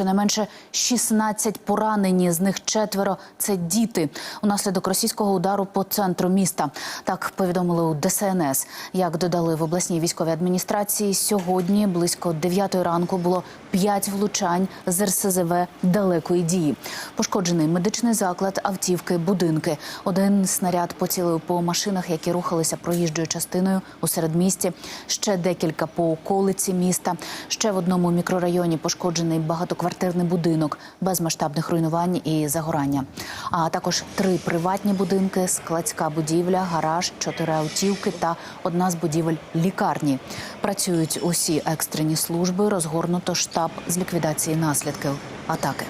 Щонайменше 16 поранені, з них четверо це діти. Унаслідок російського удару по центру міста. Так повідомили у ДСНС. Як додали в обласній військовій адміністрації, сьогодні близько 9 ранку було 5 влучань з РСЗВ далекої дії. Пошкоджений медичний заклад, автівки, будинки. Один снаряд поцілив по машинах, які рухалися проїжджою частиною у середмісті. Ще декілька по околиці міста. Ще в одному мікрорайоні пошкоджений багатоквартирний будинок без масштабних руйнувань і загорання. А також три приватні будинки, складська будівля, гараж, чотири автівки та одна з будівель лікарні. Працюють усі екстрені служби. Розгорнуто штаб з ліквідації наслідків атаки.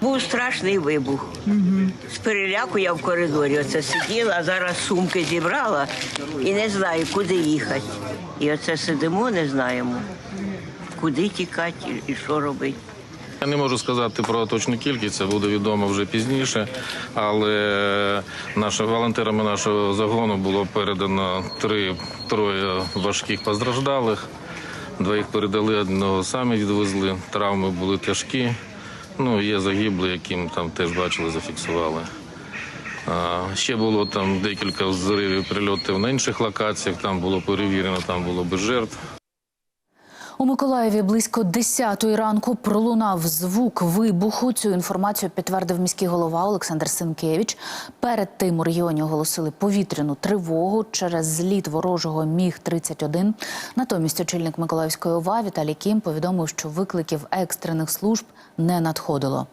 Був страшний вибух. З переляку я в коридорі оце сиділа, а зараз сумки зібрала і не знаю, куди їхати. І оце сидимо, не знаємо, куди тікати і що робити. Я не можу сказати про точну кількість, це буде відомо вже пізніше. Але наші волонтерами нашого загону було передано три троє важких постраждалих. Двоїх передали, одного самі відвезли. Травми були тяжкі. Ну, є загиблі, яким там теж бачили, зафіксували. Ще було там декілька взривів, прильотів на інших локаціях. Там було перевірено, там було без жертв. У Миколаєві близько 10-ї ранку пролунав звук вибуху. Цю інформацію підтвердив міський голова Олександр Сенкевич. Перед тим у регіоні оголосили повітряну тривогу через зліт ворожого міг 31 Натомість очільник Миколаївської ОВА Віталій Кім повідомив, що викликів екстрених служб не надходило.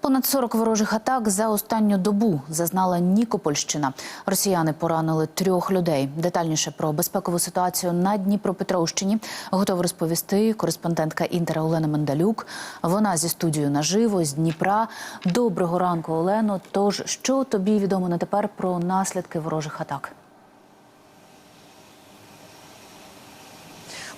Понад 40 ворожих атак за останню добу зазнала Нікопольщина. Росіяни поранили трьох людей. Детальніше про безпекову ситуацію на Дніпропетровщині готова розповісти кореспондентка Інтера Олена Мендалюк. Вона зі студією наживо з Дніпра. Доброго ранку, Олено. Тож що тобі відомо на тепер про наслідки ворожих атак?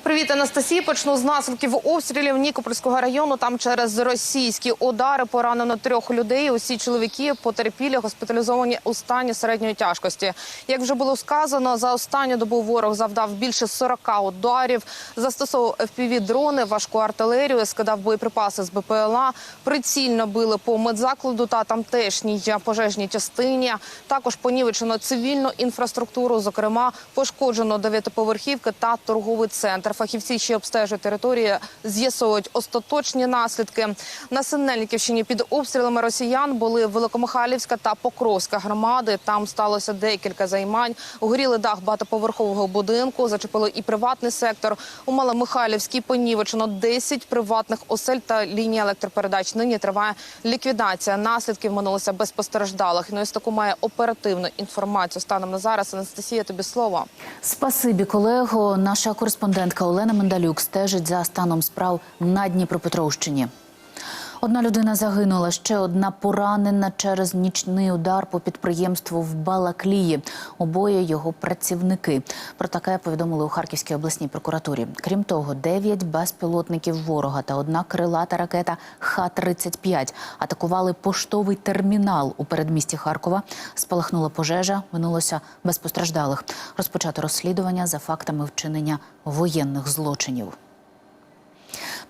Привіт, Анастасія. Почну з наслідків обстрілів Нікопольського району. Там через російські удари поранено трьох людей. Усі чоловіки потерпілі, госпіталізовані у стані середньої тяжкості. Як вже було сказано, за останню добу ворог завдав більше 40 ударів, застосовував fpv дрони, важку артилерію, скидав боєприпаси з БПЛА. Прицільно били по медзакладу та тамтешній пожежній частині. Також понівечено цивільну інфраструктуру, зокрема пошкоджено дев'ятиповерхівки та торговий центр. Фахівці ще обстежують території, з'ясовують остаточні наслідки. На Синельниківщині під обстрілами росіян були Великомихайлівська та Покровська громади. Там сталося декілька займань. Горіли дах багатоповерхового будинку, зачепило і приватний сектор. У Маломихайлівській понівечено 10 приватних осель та лінії електропередач. Нині триває ліквідація. Наслідків минулося без постраждалих. Ну, ось таку має оперативну інформацію станом на зараз. Анастасія, тобі слово. Спасибі, колего. Наша кореспондентка Олена Мендалюк стежить за станом справ на Дніпропетровщині. Одна людина загинула, ще одна поранена через нічний удар по підприємству в Балаклії. Обоє його працівники. Про таке повідомили у Харківській обласній прокуратурі. Крім того, дев'ять безпілотників ворога та одна крилата ракета Х-35 атакували поштовий термінал у передмісті Харкова. Спалахнула пожежа, минулося без постраждалих. Розпочато розслідування за фактами вчинення воєнних злочинів.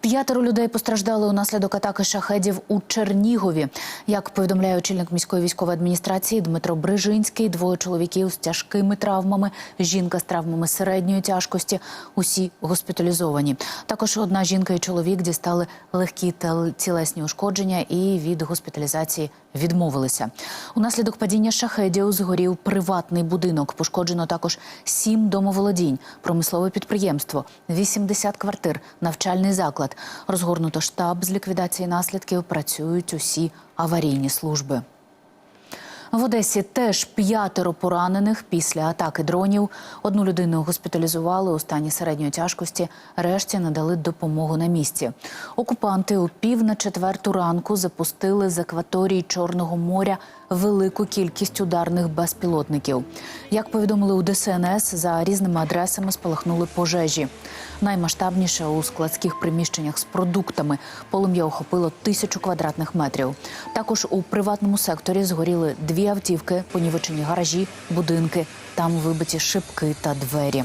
П'ятеро людей постраждали унаслідок атаки шахедів у Чернігові. Як повідомляє очільник міської військової адміністрації Дмитро Брижинський, двоє чоловіків з тяжкими травмами, жінка з травмами середньої тяжкості. Усі госпіталізовані. Також одна жінка і чоловік дістали легкі тел- тілесні ушкодження і від госпіталізації відмовилися. Унаслідок падіння шахедів згорів приватний будинок. Пошкоджено також сім домоволодінь, промислове підприємство, 80 квартир, навчальний заклад. Розгорнуто штаб з ліквідації наслідків. Працюють усі аварійні служби. В Одесі теж п'ятеро поранених після атаки дронів. Одну людину госпіталізували у стані середньої тяжкості. Решті надали допомогу на місці. Окупанти у пів на четверту ранку запустили з акваторії Чорного моря велику кількість ударних безпілотників. Як повідомили у ДСНС, за різними адресами спалахнули пожежі. Наймасштабніше у складських приміщеннях з продуктами. Полум'я охопило тисячу квадратних метрів. Також у приватному секторі згоріли дві автівки, понівечені гаражі, будинки. Там вибиті шибки та двері.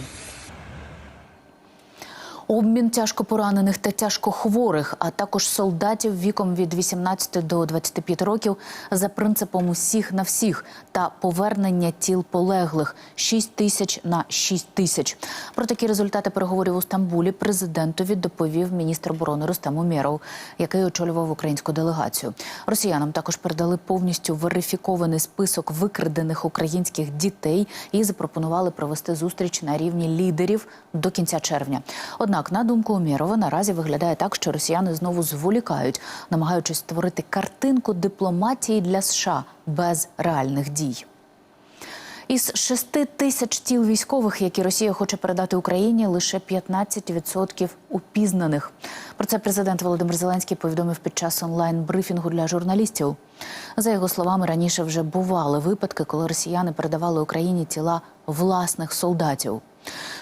Обмін тяжко поранених та тяжко хворих, а також солдатів віком від 18 до 25 років за принципом усіх на всіх та повернення тіл полеглих 6 тисяч на 6 тисяч. Про такі результати переговорів у Стамбулі президентові доповів міністр оборони Рустем Умєров, який очолював українську делегацію. Росіянам також передали повністю верифікований список викрадених українських дітей і запропонували провести зустріч на рівні лідерів до кінця червня. Однак, на думку Умєрова, наразі виглядає так, що росіяни знову зволікають, намагаючись створити картинку дипломатії для США без реальних дій. Із 6 тисяч тіл військових, які Росія хоче передати Україні, лише 15% упізнаних. Про це президент Володимир Зеленський повідомив під час онлайн-брифінгу для журналістів. За його словами, раніше вже бували випадки, коли росіяни передавали Україні тіла власних солдатів.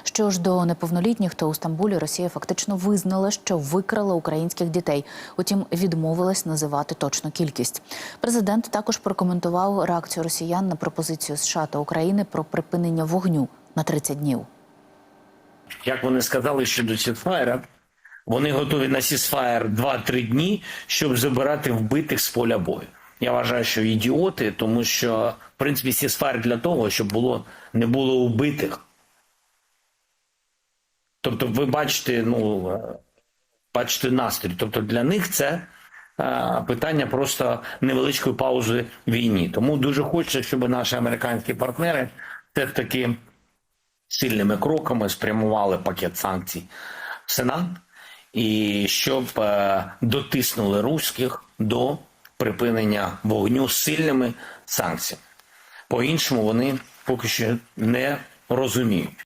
Що ж до неповнолітніх, то у Стамбулі Росія фактично визнала, що викрала українських дітей. Утім, відмовилась називати точну кількість. Президент також прокоментував реакцію росіян на пропозицію США та України про припинення вогню на 30 днів. як вони сказали щодо сісфаєра, вони готові на сісфаєр 2-3 дні, щоб забирати вбитих з поля бою. Я вважаю, що ідіоти, тому що в принципі сісфаєр для того, щоб було не було вбитих. Тобто, ви бачите, ну бачите настрій. Тобто для них це е, питання просто невеличкої паузи війні. Тому дуже хочеться, щоб наші американські партнери все таки сильними кроками спрямували пакет санкцій в Сенат і щоб е, дотиснули руських до припинення вогню сильними санкціями. По-іншому вони поки що не розуміють.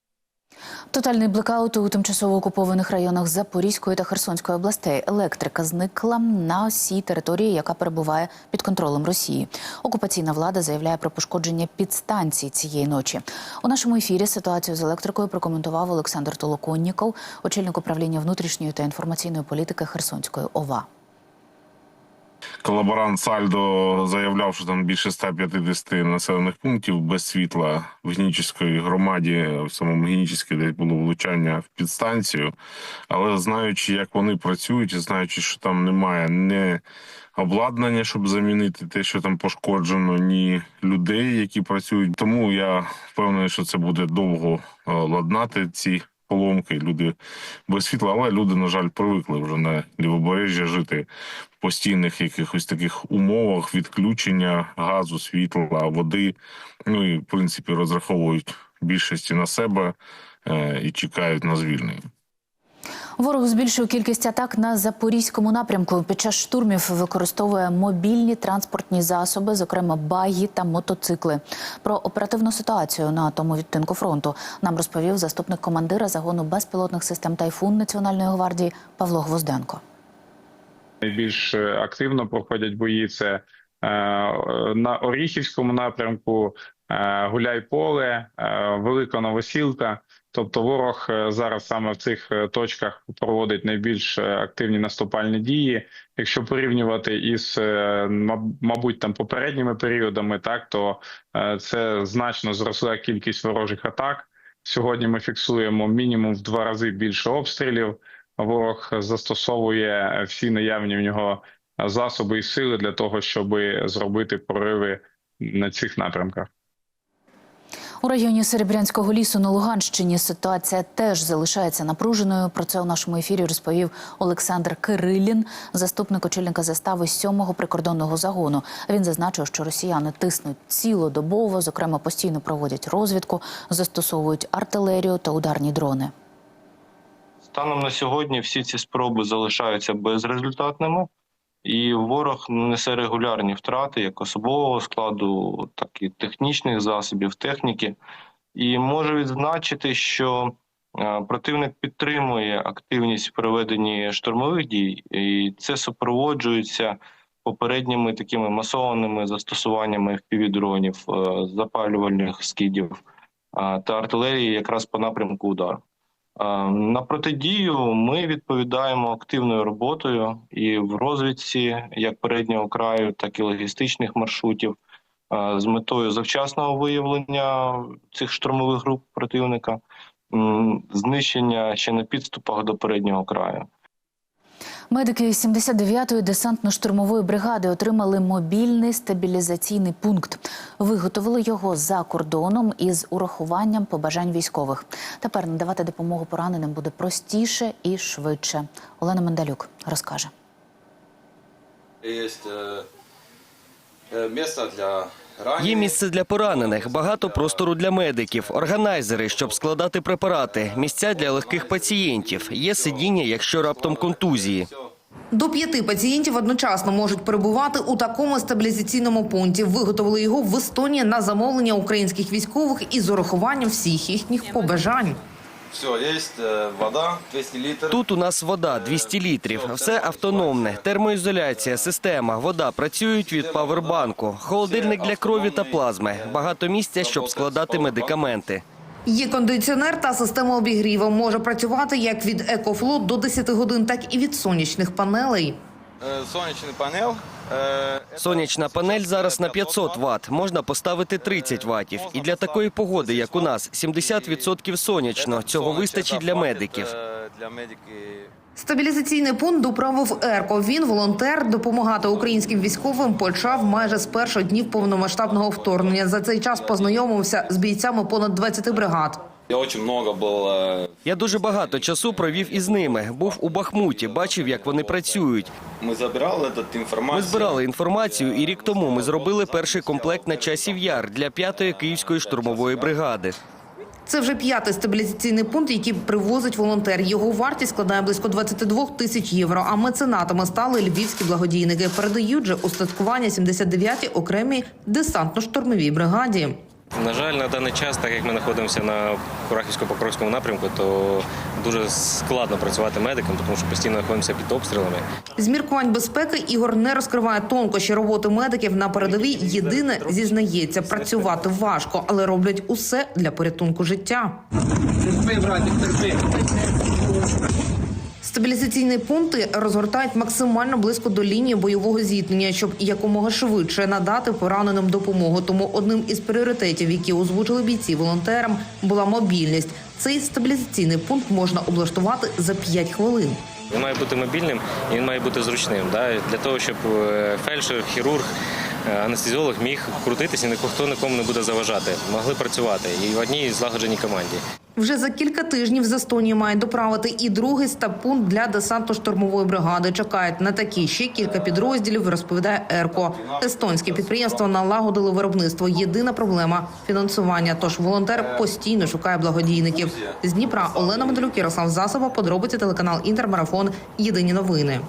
Тотальний блекаут у тимчасово окупованих районах Запорізької та Херсонської областей. Електрика зникла на всій території, яка перебуває під контролем Росії. Окупаційна влада заявляє про пошкодження підстанцій цієї ночі. У нашому ефірі ситуацію з електрикою прокоментував Олександр Толоконніков, очільник управління внутрішньої та інформаційної політики Херсонської ОВА. Колаборант Сальдо заявляв, що там більше 150 населених пунктів без світла в Генічеській громаді, в самому Генічеській, де було влучання в підстанцію. Але знаючи, як вони працюють, і знаючи, що там немає ні обладнання, щоб замінити те, що там пошкоджено, ні людей, які працюють. Тому я впевнений, що це буде довго е, ладнати ці поломки. Люди без світла, але люди, на жаль, привикли вже на лівобережжя жити в постійних якихось таких умовах відключення газу, світла, води. Ну і в принципі розраховують більшості на себе е, і чекають на звільнення. Ворог збільшує кількість атак на запорізькому напрямку. Під час штурмів використовує мобільні транспортні засоби, зокрема багі та мотоцикли. Про оперативну ситуацію на тому відтинку фронту нам розповів заступник командира загону безпілотних систем Тайфун Національної гвардії Павло Гвозденко. найбільш е, активно проходять бої. Це е, на Оріхівському напрямку, е, Гуляйполе, е, Велика Новосілка. Тобто, ворог е, зараз саме в цих е, точках проводить найбільш е, активні наступальні дії. Якщо порівнювати із, мабуть, там попередніми періодами, так то це значно зросла кількість ворожих атак. Сьогодні ми фіксуємо мінімум в два рази більше обстрілів. Ворог застосовує всі наявні в нього засоби і сили для того, щоб зробити прориви на цих напрямках. У районі Серебрянського лісу на Луганщині ситуація теж залишається напруженою. Про це у нашому ефірі розповів Олександр Кирилін, заступник очільника застави 7-го прикордонного загону. Він зазначив, що росіяни тиснуть цілодобово, зокрема постійно проводять розвідку, застосовують артилерію та ударні дрони. Станом на сьогодні всі ці спроби залишаються безрезультатними, і ворог несе регулярні втрати як особового складу, так і технічних засобів, техніки. І можу відзначити, що е, противник підтримує активність в проведенні штурмових дій, і це супроводжується попередніми такими масованими застосуваннями впівдронів, е, запалювальних скидів е, та артилерії якраз по напрямку удару. Е, На протидію ми відповідаємо активною роботою і в розвідці як переднього краю, так і логістичних маршрутів е, з метою завчасного виявлення цих штурмових груп противника знищення ще на підступах до переднього краю. Медики 79-ї десантно-штурмової бригади отримали мобільний стабілізаційний пункт. Виготовили його за кордоном із урахуванням побажань військових. Тепер надавати допомогу пораненим буде простіше і швидше. Олена Мендалюк розкаже. Есть э, э, место для раненых. Є місце для поранених, багато простору для медиків, органайзери, щоб складати препарати, місця для легких пацієнтів. Є сидіння, якщо раптом контузії. До п'яти пацієнтів одночасно можуть перебувати у такому стабілізаційному пункті. Виготовили його в Естонії на замовлення українських військових із урахуванням всіх їхніх побажань. Все, есть э, вода 200 литров. Тут у нас вода 200 літрів. Все автономне, термоізоляція, система, вода працюють від павербанку, холодильник для крові та плазми. Багато місця, щоб складати медикаменти. Є кондиціонер та система обігріву. Може працювати як від екофлот до 10 годин, так і від сонячних панелей. Э, солнечный панел. Э, Сонячна панель зараз на 500 Вт, можна поставити 30 ватів. І для такої погоди, як у нас, 70% сонячно. Цього вистачить для медиків. Стабілізаційний пункт доправив Ерко. Він волонтер допомагати українським військовим почав майже з перших днів повномасштабного вторгнення. За цей час познайомився з бійцями понад 20 бригад. Я очень много был э, Я дуже багато часу провів із ними. Був у Бахмуті, бачив, як вони працюють. Мы забирали этот Ми информацию. збирали інформацію, і рік тому ми зробили перший комплект на часів яр для п'ятої київської штурмової бригади. Це вже п'ятий стабілізаційний пункт, який привозить волонтер. Його вартість складає близько 22 тисяч євро. А меценатами стали львівські благодійники. Передають же устаткування 79-й окремій десантно-штурмовій бригаді. На жаль, на даний час, так як ми знаходимося на Курахівсько-Покровському напрямку, то дуже складно працювати медикам, тому що постійно знаходимося під обстрілами. З міркувань безпеки Ігор не розкриває тонкощі роботи медиків на передовій. Єдине зізнається, працювати важко, але роблять усе для порятунку життя. Стабілізаційні пункти розгортають максимально близько до лінії бойового зіткнення, щоб якомога швидше надати пораненим допомогу. Тому одним із пріоритетів, які озвучили бійці волонтерам, була мобільність. Цей стабілізаційний пункт можна облаштувати за 5 хвилин. Він має бути мобільним і він має бути зручним. Да? Для того, щоб е, фельдшер, хірург, анестезіолог міг крутитися, ніхто нікому не буде заважати. Могли працювати і в одній злагодженій команді. Вже за кілька тижнів з Естонії мають доправити і другий стаб-пункт для десантно-штурмової бригади. Чекають на такі ще кілька підрозділів. Розповідає Ерко. Естонське підприємство налагодили виробництво. Єдина проблема фінансування. Тож волонтер постійно шукає благодійників. З Дніпра Олена Медалюк, Ярослав Засоба. Подробиці телеканал Інтермарафон. Єдині новини.